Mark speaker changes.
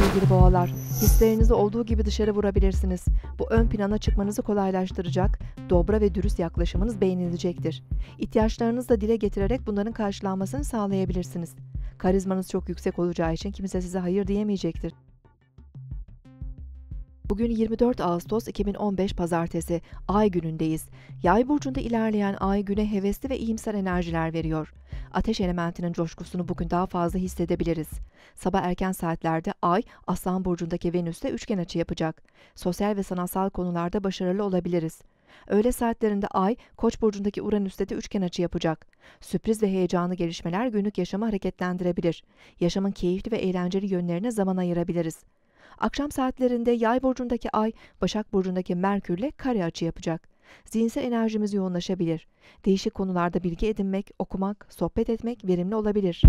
Speaker 1: sevgili boğalar. Hislerinizi olduğu gibi dışarı vurabilirsiniz. Bu ön plana çıkmanızı kolaylaştıracak, dobra ve dürüst yaklaşımınız beğenilecektir. İhtiyaçlarınızı da dile getirerek bunların karşılanmasını sağlayabilirsiniz. Karizmanız çok yüksek olacağı için kimse size hayır diyemeyecektir. Bugün 24 Ağustos 2015 Pazartesi, Ay günündeyiz. Yay burcunda ilerleyen Ay güne hevesli ve iyimser enerjiler veriyor. Ateş elementinin coşkusunu bugün daha fazla hissedebiliriz. Sabah erken saatlerde Ay, Aslan burcundaki Venüs'te üçgen açı yapacak. Sosyal ve sanatsal konularda başarılı olabiliriz. Öğle saatlerinde Ay, Koç burcundaki Uranüs'te de üçgen açı yapacak. Sürpriz ve heyecanlı gelişmeler günlük yaşamı hareketlendirebilir. Yaşamın keyifli ve eğlenceli yönlerine zaman ayırabiliriz. Akşam saatlerinde Yay burcundaki Ay, Başak burcundaki Merkürle kare açı yapacak. Zihinsel enerjimiz yoğunlaşabilir. Değişik konularda bilgi edinmek, okumak, sohbet etmek verimli olabilir.